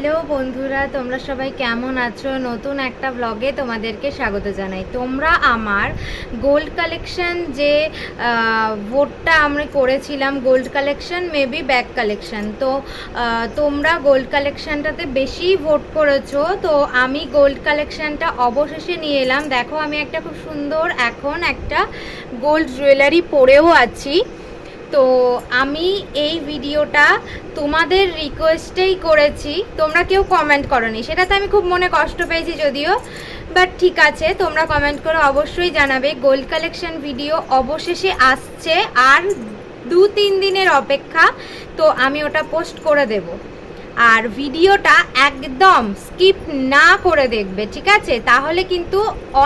Hello বন্ধুরা, তোমরা সবাই কেমন আছো? নতুন একটা ব্লগে তোমাদেরকে স্বাগত জানাই। তোমরা আমার গোল্ড কালেকশন যে ভোটটা আমরা করেছিলাম gold collection maybe back collection তো তোমরা গোল্ড কালেকশনটাতে বেশি ভোট করেছ, তো আমি গোল্ড কালেকশনটা অবশেষে নিয়ে এলাম। দেখো, আমি একটা খুব সুন্দর এখন একটা গোল্ড জুয়েলারি পরেও আছি। তো আমি এই ভিডিওটা তোমাদের রিকোয়েস্টেই করেছি। তোমরা কেউ কমেন্ট করনি। সেটাতে আমি খুব মনে কষ্ট পেয়েছি যদিও। বাট ঠিক আছে, তোমরা কমেন্ট করে অবশ্যই জানাবে। গোল্ড কালেকশন ভিডিও অবশেষে আসছে। আর দু তিন দিনের অপেক্ষা, তো আমি ওটা পোস্ট করে দেবো। আর ভিডিওটা একদম স্কিপ না করে দেখবে, ঠিক আছে? তাহলে কিন্তু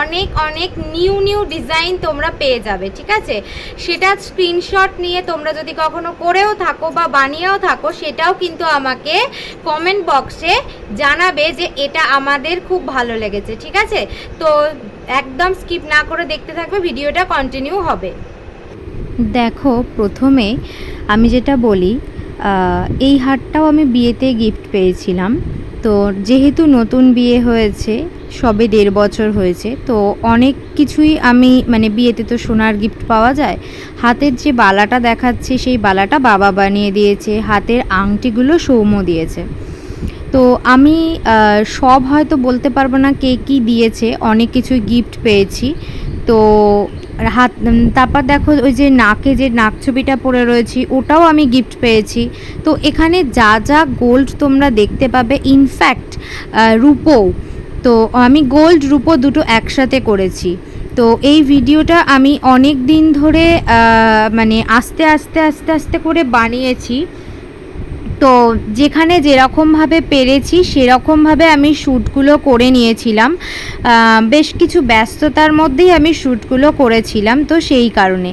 অনেক অনেক নিউ নিউ ডিজাইন তোমরা পেয়ে যাবে, ঠিক আছে? সেটা স্ক্রিনশট নিয়ে তোমরা যদি কখনো করেও থাকো বা বানিয়েও থাকো, সেটাও কিন্তু আমাকে কমেন্ট বক্সে জানাবে যে এটা আমাদের খুব ভালো লেগেছে, ঠিক আছে? তো একদম স্কিপ না করে দেখতে থাকবে, ভিডিওটা কন্টিনিউ হবে। দেখো, প্রথমে আমি যেটা বলি এই হারটাও আমি বিয়েতে গিফট পেয়েছিলাম। তো যেহেতু নতুন বিয়ে হয়েছে, সবে দেড় বছর হয়েছে, তো অনেক কিছুই আমি মানে বিয়েতে তো সোনার গিফট পাওয়া যায়। হাতের যে বালাটা দেখাচ্ছে, সেই বালাটা বাবা বানিয়ে দিয়েছে, হাতের আংটিগুলো সৌম্য দিয়েছে। তো আমি সব হয়তো বলতে পারব না কে কী দিয়েছে, অনেক কিছুই গিফট পেয়েছি। তো হাত তারপর দেখো ওই যে নাকে যে নাক ছবিটা পরে রয়েছি, ওটাও আমি গিফট পেয়েছি। তো এখানে যা যা গোল্ড তোমরা দেখতে পাবে ইনফ্যাক্ট রূপোও। তো আমি গোল্ড রূপো দুটো একসাথে করেছি। তো এই ভিডিওটা আমি অনেক দিন ধরে মানে আস্তে আস্তে আস্তে আস্তে করে বানিয়েছি। তো যেখানে যেরকমভাবে পেরেছি, সেরকমভাবে আমি শ্যুটগুলো করে নিয়েছিলাম। বেশ কিছু ব্যস্ততার মধ্যেই আমি শ্যুটগুলো করেছিলাম, তো সেই কারণে।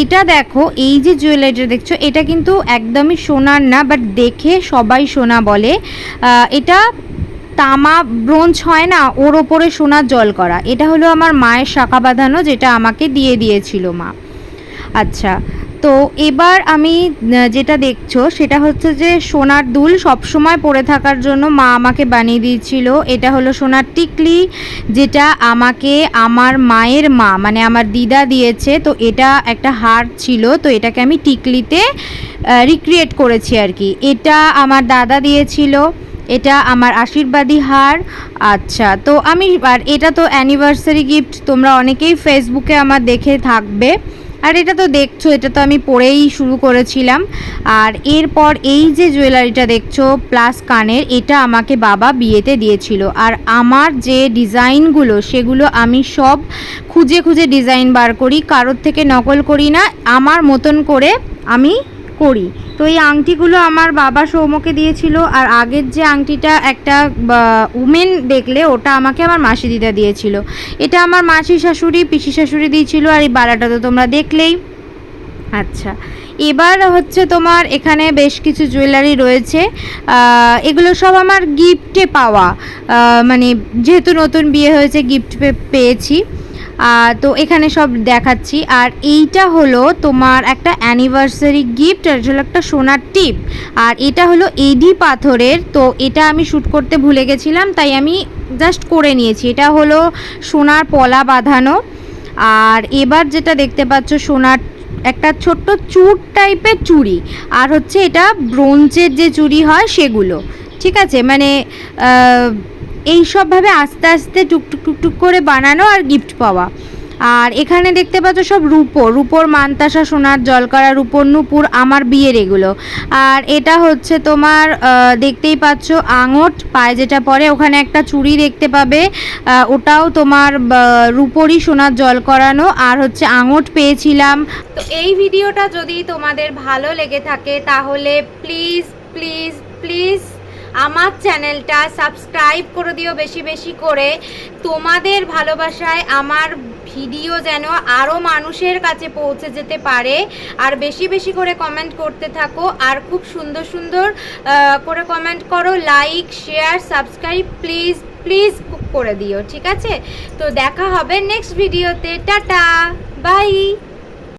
এটা দেখো, এই যে জুয়েলারিটা দেখছ, এটা কিন্তু একদমই সোনার না বাট দেখে সবাই সোনা বলে। এটা তামা ব্রোঞ্জ হয় না, ওর ওপরে সোনার জল করা। এটা হলো আমার মায়ের শাখা বাঁধানো, যেটা আমাকে দিয়ে দিয়েছিল মা। আচ্ছা তো এবার আমি যেটা দেখছ সেটা হচ্ছে যে সোনার দুল সবসময় পরে থাকার জন্য মা আমাকে বানিয়ে দিয়েছিল। এটা হলো সোনার টিকলি, যেটা আমাকে আমার মায়ের মা মানে আমার দিদা দিয়েছে। তো এটা একটা হার ছিল, তো এটাকে আমি টিকলিতে রিক্রিয়েট করেছি আর কি। এটা আমার দাদা দিয়েছিল, এটা আমার আশীর্বাদী হার। আচ্ছা তো আমি, আর এটা তো অ্যানিভার্সারি গিফট তোমরা অনেকেই ফেসবুকে আমার দেখে থাকবে। আর এটা তো দেখছ, এটা তো আমি পরেই শুরু করেছিলাম। আর এরপর এই যে জুয়েলারিটা দেখছ, প্লাস কানের, এটা আমাকে বাবা বিয়েতে দিয়েছিল। আর আমার যে ডিজাইনগুলো, সেগুলো আমি সব খুঁজে খুঁজে ডিজাইন বার করি, কারোর থেকে নকল করি না। আমার মতন করে আমি করি। তো এই আংটিগুলো আমার বাবা সৌমকে দিয়েছিল আর আগের যে আংটিটা একটা উমেন দেখলে ওটা আমাকে আমার মাসি দিদা দিয়েছিল। এটা আমার মাসি শাশুড়ি, পিসি শাশুড়ি দিয়েছিল আর এই বালাটা তো তোমরা দেখলেই। আচ্ছা এবার হচ্ছে তোমার এখানে বেশ কিছু জুয়েলারি রয়েছে। এগুলো সব আমার গিফটে পাওয়া। মানে যেহেতু নতুন বিয়ে হয়েছে গিফট পেয়েছি। তো এখানে সব দেখাচ্ছি। আর এইটা হলো তোমার একটা অ্যানিভার্সারি গিফট আর হলো একটা সোনার টিপ। আর এটা হলো এডি পাথরের, তো এটা আমি শ্যুট করতে ভুলে গেছিলাম, তাই আমি জাস্ট করে নিয়েছি। এটা হলো সোনার পলা বাঁধানো। আর এবার যেটা দেখতে পাচ্ছ, সোনার একটা ছোট্ট চুর টাইপের চুড়ি। আর হচ্ছে এটা ব্রোঞ্জের যে চুড়ি হয়, সেগুলো। ঠিক আছে? মানে এইসবভাবে আস্তে আস্তে টুকটুক টুকটুক করে বানানো আর গিফট পাওয়া। আর এখানে দেখতে পাচ্ছ সব রূপো রূপোর মানতাসা, সোনার জলকারা, রূপোর নুপুর, আমার বিয়ের এগুলো। আর এটা হচ্ছে তোমার দেখতেই পাচ্ছ আঙট, পায়ে যেটা পরে ওখানে একটা চুড়ি দেখতে পাবে। ওটাও তোমার রূপোরই সোনার জল করানো। আর হচ্ছে আঙট পেয়েছিলাম। তো এই ভিডিওটা যদি তোমাদের ভালো লেগে থাকে তাহলে প্লিজ প্লিজ প্লিজ আমার চ্যানেলটা সাবস্ক্রাইব করে দিও বেশি বেশি করে। তোমাদের ভালোবাসায় আমার ভিডিও যেন আরও মানুষের কাছে পৌঁছে যেতে পারে। আর বেশি বেশি করে কমেন্ট করতে থাকো। আর খুব সুন্দর সুন্দর করে কমেন্ট করো like share subscribe please please করে দিও, ঠিক আছে? তো দেখা হবে নেক্সট ভিডিওতে টাটা বাই